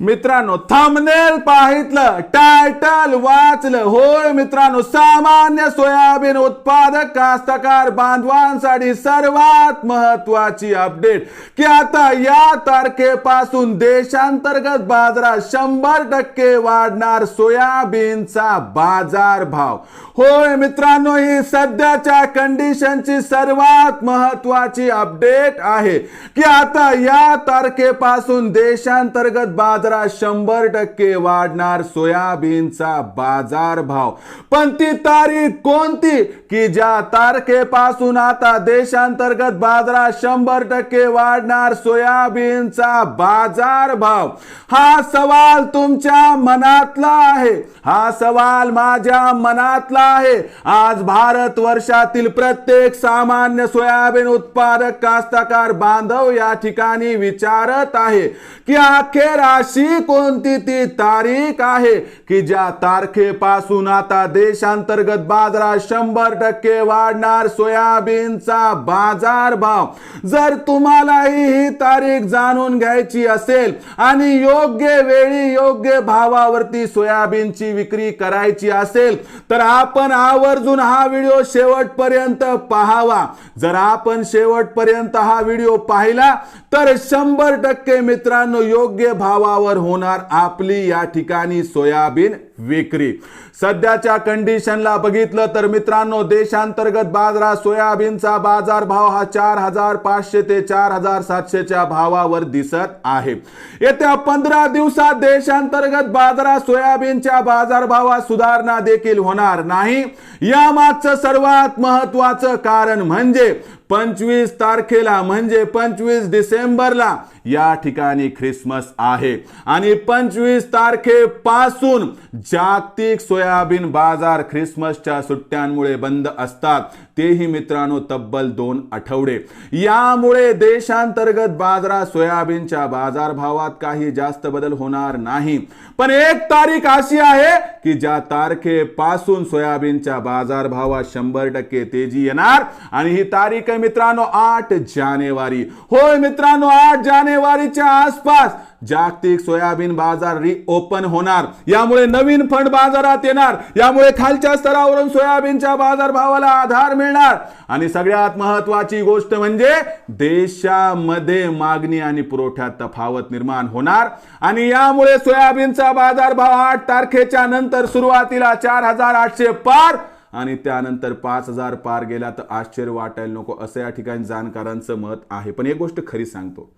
मित्रांनो thumbnail पाहितलं title वाचलं. होय मित्रांनो सामान्य सोयाबीन उत्पादक कास्तकार बांधवांसाठी सर्वात महत्वाची अपडेट की आता या तारखेपासून देशांतर्गत बाजारात शंभर टक्के वाढणार सोयाबीनचा बाजार भाव होय मित्रांनो ही सध्याच्या कंडिशनची सर्वात महत्वाची अपडेट आहे. की आता या तारखेपासून देशांतर्गत बाजार बाजारात शंभर टक्के वाढणार सोयाबीनचा बाजार भाव. पण ती तारीख कोणती? की ज्या तारखेपासून आता देशांतर्गत बाजारात शंभर टक्के वाढणार सोयाबीनचा बाजार भाव? हा सवाल तुमच्या मनातला आहे. हा सवाल माझ्या मनातला आहे. आज भारत वर्षातील प्रत्येक सामान्य सोयाबीन उत्पादक कास्तकार बांधव या ठिकाणी विचारत आहे की अखेर अशी कोणती ती तारीख आहे की ज्या तारखेपासून आता देशांतर्गत बाजारात शंभर टक्के वाढणार? सोयाबीनचा बाजार भाव. जर तुम्हालाही ही तारीख जाणून घ्यायची असेल आणि योग्य वेळी योग्य भावावरती सोयाबीनची विक्री करायची असेल तर आपण आवर्जून हा व्हिडिओ शेवटपर्यंत पाहावा. जर आपण शेवटपर्यंत हा व्हिडिओ पाहिला तर शंभर टक्के मित्रांनो योग्य भावावर होणार आपली या ठिकाणी सोयाबीन विक्री. सध्याच्या कंडिशनला बघितलं तर मित्रांनो देशांतर्गत बाजारात सोयाबीनचा बाजार भाव हा चार हजार पाचशे ते चार हजार सातशेच्या भावावर दिसत आहे. येत्या पंधरा दिवसात देशांतर्गत बाजारात सोयाबीनच्या बाजारभावात सुधारणा देखील होणार नाही. यामागचं सर्वात महत्वाचं कारण म्हणजे पंचवीस तारखेला म्हणजे पंचवीस डिसेंबरला या ठिकाणी ख्रिसमस आहे. आणि पंचवीस तारखेपासून जागतिक सोयाबीन बाजार ख्रिसमसच्या सुट्ट्यांमुळे बंद असतात. तेही मित्रांनो तब्बल दोन आठवडे. यामुळे देशांतर्गत बाजारात सोयाबीनच्या बाजारभावात काही जास्त बदल होणार नाही. पण एक तारीख अशी आहे की ज्या तारखेपासून सोयाबीनच्या बाजारभावात शंभर टक्के तेजी येणार आणि ही तारीख आहे मित्रांनो आठ जानेवारी. होय मित्रांनो आठ जानेवारीच्या आसपास जागतिक सोयाबीन बाजार रिओपन होणार. यामुळे नवीन फंड बाजारात येणार. यामुळे खालच्या स्तरावरून सोयाबीनच्या बाजार भावाला आधार मिळणार. आणि सगळ्यात महत्वाची गोष्ट म्हणजे देशामध्ये मागणी आणि पुरवठ्यात तफावत निर्माण होणार. आणि यामुळे सोयाबीनचा बाजार भाव आठ तारखेच्या नंतर सुरुवातीला चार हजार आठशे पार आणि त्यानंतर पाच हजार पार गेला तर आश्चर्य वाटायला नको असं या ठिकाणी जाणकारांचं मत आहे. पण एक गोष्ट खरी सांगतो.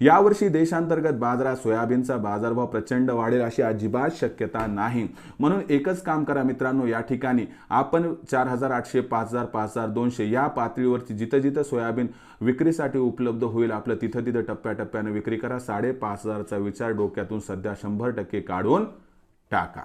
यावर्षी देशांतर्गत बाजारात सोयाबीनचा बाजारभाव प्रचंड वाढेल अशी अजिबात शक्यता नाही. म्हणून एकच काम करा मित्रांनो या ठिकाणी आपण चार हजार आठशे पाच हजार पाच हजार दोनशे या पातळीवरती जिथं जिथं सोयाबीन विक्रीसाठी उपलब्ध होईल आपलं तिथं तिथं टप्प्याटप्प्यानं विक्री करा. साडेपाच हजारचा विचार डोक्यातून सध्या शंभर टक्के काढून टाका.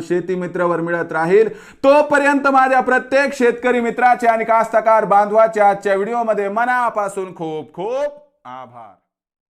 शेती मित्रवर मिळत राहील. तोपर्यंत माझ्या प्रत्येक शेतकरी मित्राचे आणि कास्तकार बांधवाच्या आजच्या व्हिडिओमध्ये मनापासून खूप खूप आभार.